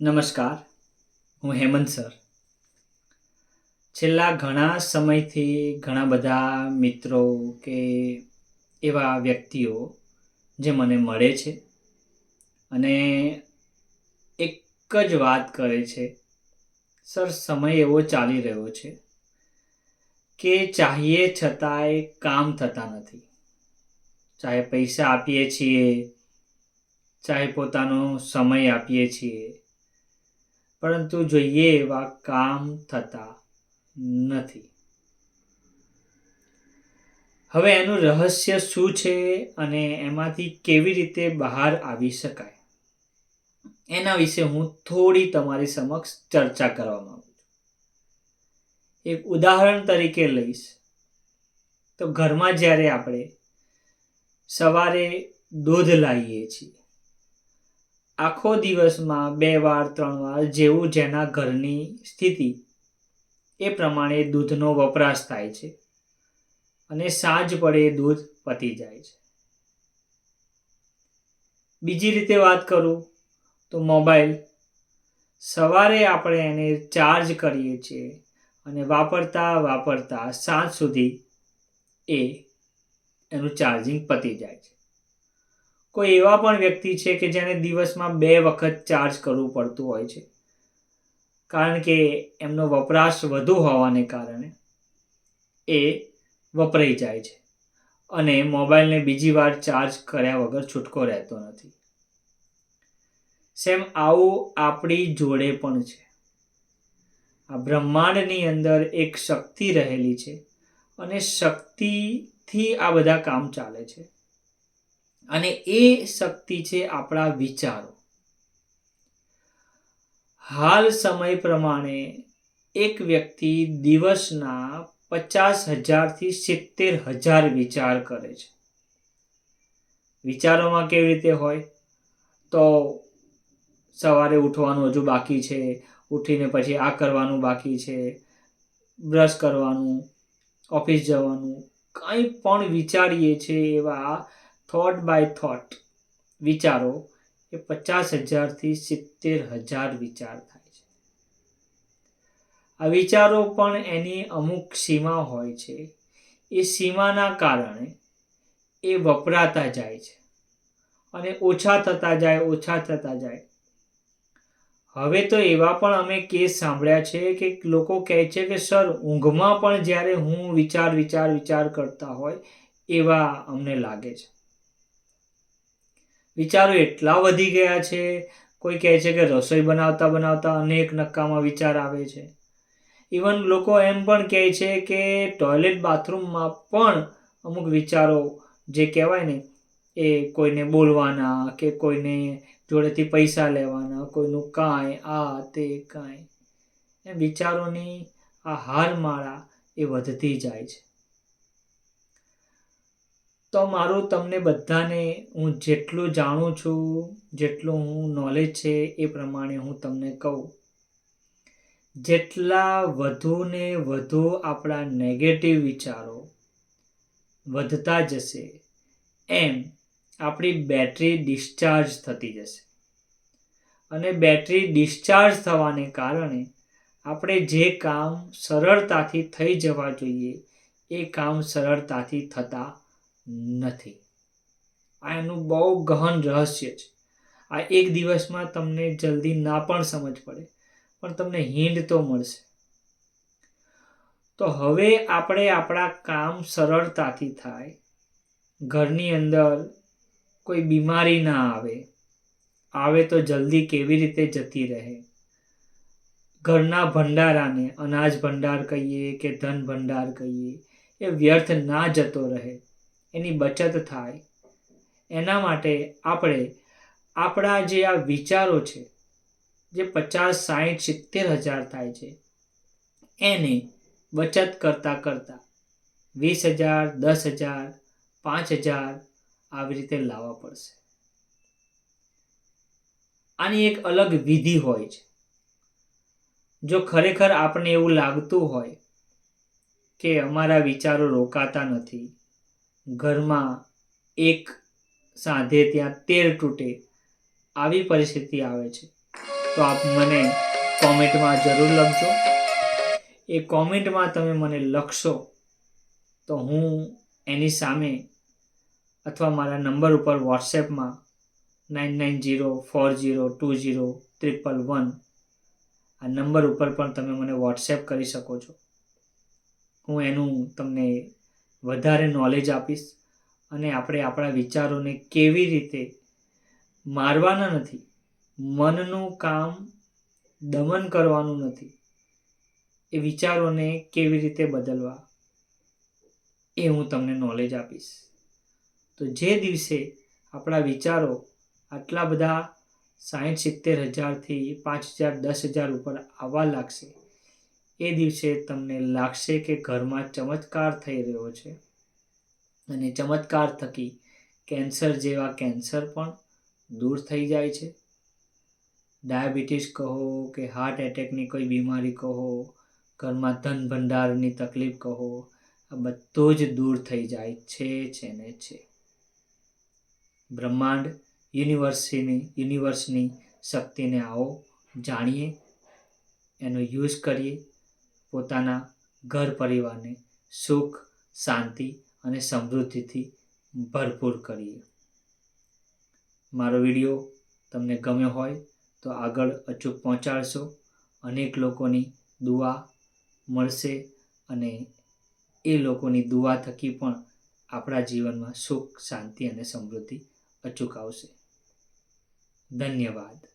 નમસ્કાર, હું હેમંત સર. છેલ્લા ઘણા સમયથી ઘણા બધા મિત્રો કે એવા વ્યક્તિઓ જે મને મળે છે અને એક જ વાત કરે છે, સર, સમય એવો ચાલી રહ્યો છે કે ચાહીએ છતાંય કામ થતા નથી. ચાહે પૈસા આપીએ છીએ, ચાહે પોતાનો સમય આપીએ છીએ પરંતુ જોઈએ એવા કામ થતા નથી. હવે એનું રહસ્ય શું છે અને એમાંથી કેવી રીતે બહાર આવી શકાય? એના વિશે હું થોડી તમારી સમક્ષ ચર્ચા કરવા માંગુ છું. એક ઉદાહરણ તરીકે લઈશ. તો ઘરમાં જ્યારે આપણે સવારે દૂધ લાવીએ છીએ આખો દિવસમાં બે વાર, ત્રણ વાર જેવું જેના ઘરની સ્થિતિ, એ પ્રમાણે દૂધનો વપરાશ થાય છે અને સાંજ પડે દૂધ પતી જાય છે. બીજી રીતે વાત કરું તો મોબાઈલ. સવારે આપણે એને ચાર્જ કરીએ છીએ અને વાપરતા વાપરતા સાંજ સુધી એ એનું ચાર્જિંગ પતી જાય છે. કોઈ એવા પણ વ્યક્તિ છે કે જેને દિવસમાં બે વખત ચાર્જ કરવું પડતું હોય છે? કારણ કે એમનો વપરાશ વધુ હોવાને કારણે એ વપરાઈ જાય છે અને મોબાઈલને બીજી વાર ચાર્જ કર્યા વગર છૂટકો રહેતો નથી. સેમ આવું આપણી જોડે પણ છે. આ બ્રહ્માંડની અંદર એક શક્તિ રહેલી છે અને શક્તિથી આ બધા કામ ચાલે છે. અને એ શક્તિ છે આપણા વિચારો. હાલ સમય પ્રમાણે એક વ્યક્તિ દિવસના પચાસ હજારથી સિત્તેર હજાર વિચાર કરે છે. વિચારોમાં કેવી રીતે હોય? તો સવારે ઉઠવાનું હજુ બાકી છે, ઉઠીને પછી આ કરવાનું બાકી છે, બ્રશ કરવાનું, ઓફિસ જવાનું, કંઈ પણ વિચારીએ છીએ એવા થોટ બાય થોટ વિચારો એ પચાસ હજારથી સિત્તેર હજાર વિચાર થાય છે. આ વિચારો પણ એની અમુક સીમા હોય છે. એ સીમાના કારણે એ વપરાતા જાય છે. અને ઓછા થતા જાય, ઓછા થતા જાય. હવે તો એવા પણ અમે કેસ સાંભળ્યા છે કે લોકો કહે છે કે, સર, ઊંઘમાં પણ જ્યારે હું વિચાર વિચાર વિચાર કરતા હોય, એવા અમને લાગે છે. વિચારો એટલા વધી ગયા છે. કોઈ કહે છે કે રસોઈ બનાવતા બનાવતા અનેક નક્કામાં વિચાર આવે છે. ઇવન લોકો એમ પણ કહે છે કે ટોયલેટ બાથરૂમમાં પણ અમુક વિચારો જે કહેવાય ને, એ કોઈને બોલવાના કે કોઈને જોડેથી પૈસા લેવાના, કોઈનું કાંઈ, આ તે કાંઈ. એ વિચારોની આ હારમાળા એ વધતી જાય છે. તો મારું તમને બધાને હું જેટલું જાણું છું, જેટલું હું નોલેજ છે, એ પ્રમાણે હું તમને કહું. જેટલા વધુ ને વધુ આપણા નેગેટિવ વિચારો વધતા જશે, એમ આપણી બેટરી ડિસ્ચાર્જ થતી જશે. અને બેટરી ડિસ્ચાર્જ થવાને કારણે આપણે જે કામ સરળતાથી થઈ જવા જોઈએ, એ કામ સરળતાથી થતા નથી. આ એનું બહુ ગહન રહસ્ય છે. આ એક દિવસમાં તમને જલ્દી ના પણ સમજ પડે, પણ તમને હિંડ તો મળશે. તો હવે આપણે આપણા કામ સરળતાથી થાય. ઘરની અંદર કોઈ બીમારી ના આવે આવે તો જલ્દી કેવી રીતે જતી રહે? ઘરના ભંડારાને અનાજ ભંડાર કહીએ કે ધન ભંડાર કહીએ, એ વ્યર્થ ના જતો રહે. એની બચત થાય. એના માટે આપણે આપણા જે આ વિચારો છે, જે પચાસ, સાહીઠ, સિત્તેર હજાર થાય છે, એને બચત કરતાં કરતાં વીસ હજાર, દસ હજાર, પાંચ હજાર આવી રીતે લાવવા પડશે. આની એક અલગ વિધિ હોય છે. જો ખરેખર આપણને એવું લાગતું હોય કે અમારા વિચારો રોકાતા નથી ઘરમાં એક સાંધે ત્યાં તેર તૂટે આવી પરિસ્થિતિ આવે છે. તો આપ મને કોમેન્ટમાં જરૂર લખજો. એ કોમેન્ટમાં તમે મને લખશો તો હું એની સામે અથવા મારા નંબર ઉપર વોટ્સએપમાં nine nine zero four zero two zero triple one આ નંબર ઉપર પણ તમે મને વોટ્સએપ કરી શકો છો. હું એનું તમને વધારે નોલેજ આપીશ અને આપણે આપણા વિચારોને કેવી રીતે મારવાના નથી, મનનું કામ દમન કરવાનું નથી, એ વિચારોને કેવી રીતે બદલવા એ હું તમને નોલેજ આપીશ. તો જે દિવસે આપણા વિચારો આટલા બધા સાઠ સિત્તેર હજારથી પાંચ હજાર દસ હજાર ઉપર આવવા લાગશે એ દિવસે તમને લાગશે કે ઘરમાં ચમત્કાર થઈ રહ્યો છે. અને ચમત્કાર થકી કેન્સર જેવા કેન્સર પણ દૂર થઈ જાય છે. ડાયાબિટીસ કહો કે હાર્ટ એટેકની કોઈ બીમારી કહો, ઘરમાં ધન ભંડારની તકલીફ કહો, આ બધો જ દૂર થઈ જાય છે છે ને છે. બ્રહ્માંડ યુનિવર્સની યુનિવર્સની શક્તિને આવો, જાણીએ, એનો યુઝ કરીએ પોતાના ઘર પરિવારને સુખ, શાંતિ અને સમૃદ્ધિથી ભરપૂર કરીએ. મારો વીડિયો તમને ગમ્યો હોય તો આગળ અચૂક પહોંચાડશો. અનેક લોકોની દુઆ મળશે અને એ લોકોની દુઆ થકી પણ આપણા જીવનમાં સુખ, શાંતિ અને સમૃદ્ધિ અચૂક આવશે. ધન્યવાદ.